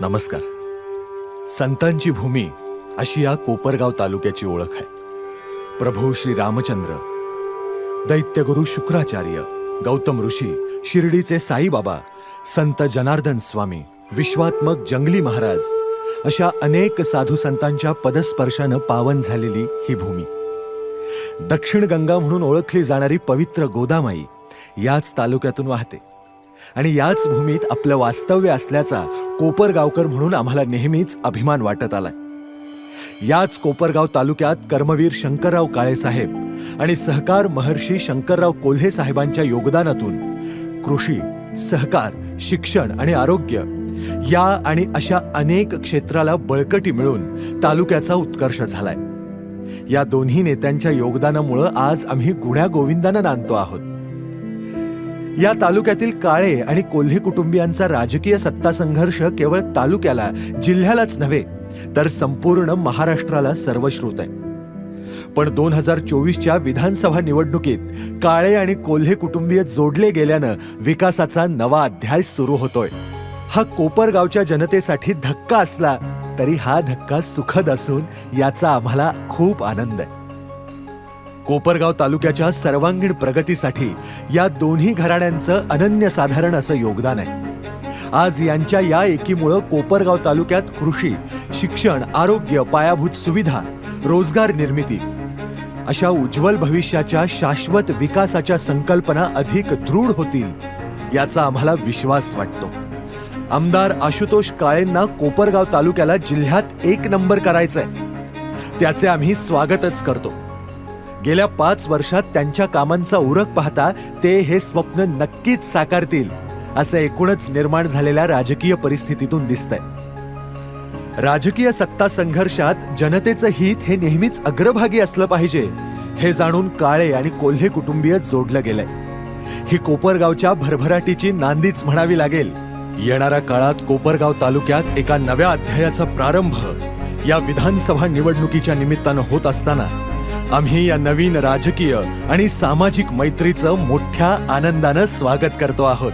नमस्कार. संतांची भूमी अशी या कोपरगाव तालुक्याची ओळख आहे. प्रभू श्री रामचंद्र दैत्यगुरु शुक्राचार्य गौतम ऋषी शिर्डीचे साईबाबा संत जनार्दन स्वामी विश्वात्मक जंगली महाराज अशा अनेक साधू संतांच्या पदस्पर्शानं पावन झालेली ही भूमी. दक्षिण गंगा म्हणून ओळखली जाणारी पवित्र गोदामाई याच तालुक्यातून वाहते. आणि याच भूमीत आपलं वास्तव्य असल्याचा कोपरगावकर म्हणून आम्हाला नेहमीच अभिमान वाटत आलाय. याच कोपरगाव तालुक्यात कर्मवीर शंकरराव काळेसाहेब आणि सहकार महर्षी शंकरराव कोल्हे साहेबांच्या योगदानातून कृषी सहकार शिक्षण आणि आरोग्य या आणि अशा अनेक क्षेत्राला बळकटी मिळून तालुक्याचा उत्कर्ष झालाय. या दोन्ही नेत्यांच्या योगदानामुळं आज आम्ही गुण्या गोविंदानं नांदतो आहोत. या तालुक्यातील काळे आणि कोल्हे कुटुंबियांचा राजकीय सत्ता संघर्ष केवळ तालुक्याला जिल्ह्यालाच नव्हे तर संपूर्ण महाराष्ट्राला सर्वश्रुत आहे. पण दोन हजार चोवीसच्या विधानसभा निवडणुकीत काळे आणि कोल्हे कुटुंबीय जोडले गेल्यानं विकासाचा नवा अध्याय सुरू होतोय. हा कोपरगावच्या जनतेसाठी धक्का असला तरी हा धक्का सुखद असून याचा आम्हाला खूप आनंद आहे. कोपरगाव तालुक्याच्या सर्वांगीण प्रगतीसाठी या दोन्ही घराण्यांचं अनन्यसाधारण असं योगदान आहे. आज यांच्या या एकीमुळं कोपरगाव तालुक्यात कृषी शिक्षण आरोग्य पायाभूत सुविधा रोजगार निर्मिती अशा उज्ज्वल भविष्याच्या शाश्वत विकासाच्या संकल्पना अधिक दृढ होतील याचा आम्हाला विश्वास वाटतो. आमदार आशुतोष काळेंना कोपरगाव तालुक्याला जिल्ह्यात एक नंबर करायचंय. त्याचे आम्ही स्वागतच करतो. गेल्या पाच वर्षात त्यांच्या कामांचा उरक पाहता ते हे स्वप्न नक्कीच साकारतील असं एकूणच निर्माण झालेल्या राजकीय परिस्थितीतून दिसतंय. राजकीय सत्ता संघर्षात जनतेचं हित हे नेहमीच अग्रभागी असलं पाहिजे हे जाणून काळे आणि कोल्हे कुटुंबीय जोडलं गेलंय. ही कोपरगावच्या भरभराटीची नांदीच म्हणावी लागेल. येणाऱ्या काळात कोपरगाव तालुक्यात एका नव्या अध्यायाचा प्रारंभ या विधानसभा निवडणुकीच्या निमित्तानं होत असताना आम्ही या नवीन राजकीय आणि सामाजिक मैत्रीचं मोठ्या आनंदानं स्वागत करतो आहोत.